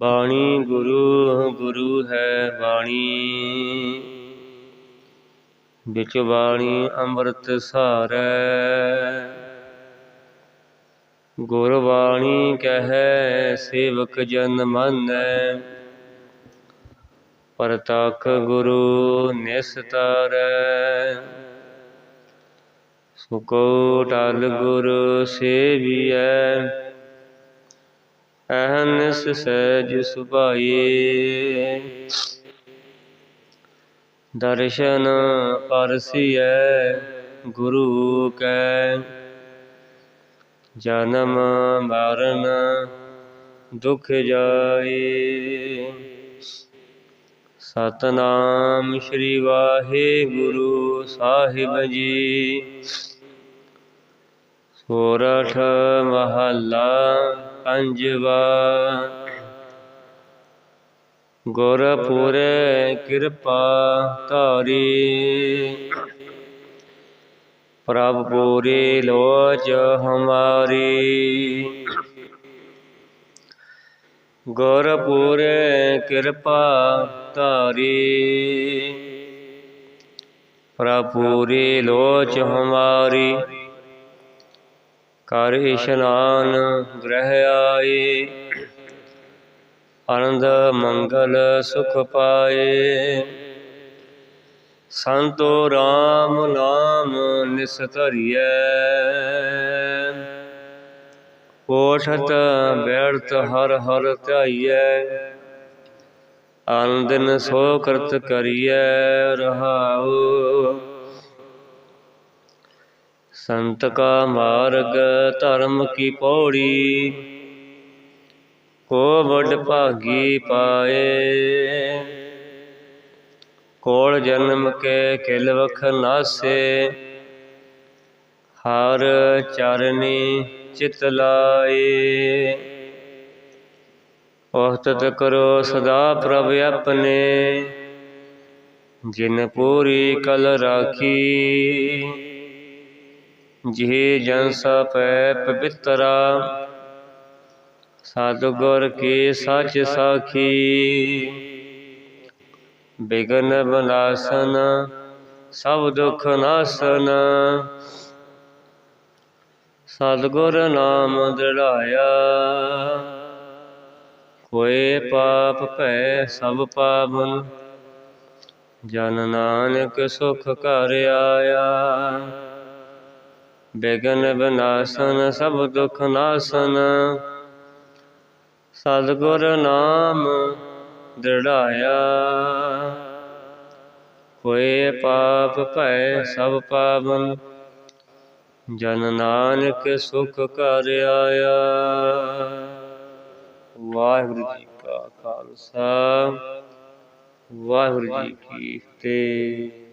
ਬਾਣੀ ਗੁਰੂ ਗੁਰੂ ਹੈ ਬਾਣੀ। ਵਿੱਚ ਬਾਣੀ ਅੰਮ੍ਰਿਤ ਸਾਰੈ। ਗੁਰ ਬਾਣੀ ਕਹੈ ਸੇਵਕ ਜਨ ਮੰਨੈ। ਪਰਤਖ ਗੁਰੂ ਨਿਸਤਾਰੈ। ਸੁਕੋ ਟਲ ਗੁਰ ਸੇਵੀਐ। ਅਹਨਿਸ ਸਹਿਜ ਸੁਭਾਈ। ਦਰਸ਼ਨ ਪਰਸੀਐ ਗੁਰੂ ਕੈ। ਜਨਮ ਮਰਨ ਦੁਖ ਜਾਏ ਸਤਨਾਮ ਸ੍ਰੀ ਵਾਹਿਗੁਰੂ ਸਾਹਿਬ ਜੀ। ਸੋਰਠ ਮਹੱਲਾ ਪੰਜਵਾ। ਗੁਰਪੁਰੇ ਕਿਰਪਾ ਧਾਰੀ। ਪ੍ਰਭ ਪੂਰੀ ਲੋਚ ਹਮਾਰੀ। ਗੁਰਪੁਰੇ ਕਿਰਪਾ ਧਾਰੀ। ਪ੍ਰਭ ਪੂਰੀ ਲੋਚ ਹਮਾਰੀ। ਕਰ ਇਸ਼ਨਾਨ ਗ੍ਰਹਿ ਆਏ ਆਨੰਦ, ਮੰਗਲ, ਸੁਖ ਪਾਏ। ਸੰਤੋ RAM ਨਾਮ ਨਿਸਤਰੀਐ ਕੋਠਤ ਬੈਠਤ ਹਰ ਹਰ ਧਿਆਈਐ ਆਨੰਦਨ ਸੋ ਕਰਤ ਕਰੀਐ ਰਹਾਉ। ਸੰਤ ਕਾ ਮਾਰਗ ਧਰਮ ਕੀ ਪੌੜੀ? ਕੋ ਵੱਡ ਭਾਗੀ ਪਾਏ? ਕੋਲ ਜਨਮ ਕੇ ਕਿਲ ਵਖ ਨਾਸੇ? ਹਰ ਚਰਨੀ ਚਿਤ ਲਾਏ? ਉਹਤਤ ਕਰੋ ਸਦਾ ਪ੍ਰਭ ਆਪਣੇ। ਜਿਨ ਪੂਰੀ ਕਲ ਰਾਖੀ ਜਿਹ ਜਨ ਸਪੈ ਪਵਿੱਤਰਾ। ਸਤਿਗੁਰ ਕੀ ਸੱਚ ਸਾਖੀ। ਬਿਗਨ ਬਨਾਸਨ ਸਭ ਦੁਖ ਨਾਸਨ। ਸਤਿਗੁਰ ਨਾਮ ਦ੍ਰਿੜਾਇਆ ਕੋਏ ਪਾਪ ਭੈ ਸਭ ਪਾਵਨ, ਜਨ ਨਾਨਕ ਸੁਖ ਘਰ ਆਇਆ। ਬਿਗਨ ਬਿਨਾਸਨ ਸਭ ਦੁਖ ਨਾਸਨ। ਸਤਿਗੁਰ ਨਾਮ ਦ੍ਰਿੜਾਇਆ। ਹੋਏ ਪਾਪ ਭੈ ਸਭ ਪਾਵਨ, ਜਨ ਨਾਨਕ ਸੁਖ ਕਰ ਆਇਆ। ਵਾਹਿਗੁਰੂ ਜੀ ਕਾ ਖਾਲਸਾ, ਵਾਹਿਗੁਰੂ ਜੀ ਕੀ ਫਤਿਹ।